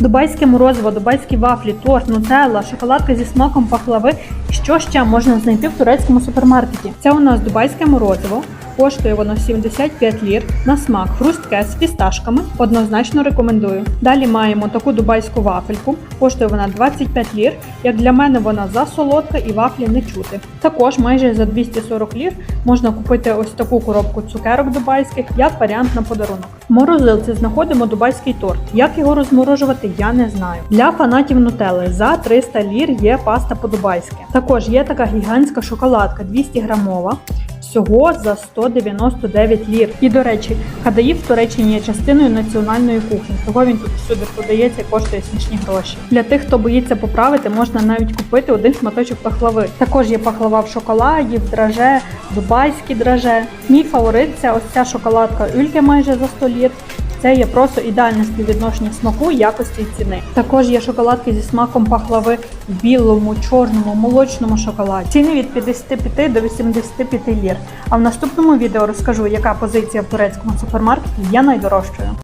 Дубайське морозиво, дубайські вафлі, торт, нутелла, шоколадка зі смаком пахлави. Що ще можна знайти в турецькому супермаркеті? Це у нас дубайське морозиво. Коштує воно 75 лір на смак хрустке з фісташками. Однозначно рекомендую. Далі маємо таку дубайську вафельку. Коштує вона 25 лір. Як для мене, вона засолодка і вафлі не чути. Також майже за 240 лір можна купити ось таку коробку цукерок дубайських як варіант на подарунок. В морозилці знаходимо дубайський торт. Як його розморожувати, я не знаю. Для фанатів нутелли за 300 лір є паста по-дубайськи. Також є така гігантська шоколадка 200 грамова. Всього за 199 лір. І до речі, кадаїв в Туреччині є частиною національної кухні. Того він тут всюди подається і коштує смішні гроші. Для тих, хто боїться поправити, можна навіть купити один шматочок пахлави. Також є пахлава в шоколаді, в драже, дубайські драже. Мій фаворит це ось ця шоколадка Ульки майже за 100 лір. Це є просто ідеальне співвідношення смаку, якості і ціни. Також є шоколадки зі смаком пахлави в білому, чорному, молочному шоколаді. Ціни від 55 до 85 лір. А в наступному відео розкажу, яка позиція в турецькому супермаркеті є найдорожчою.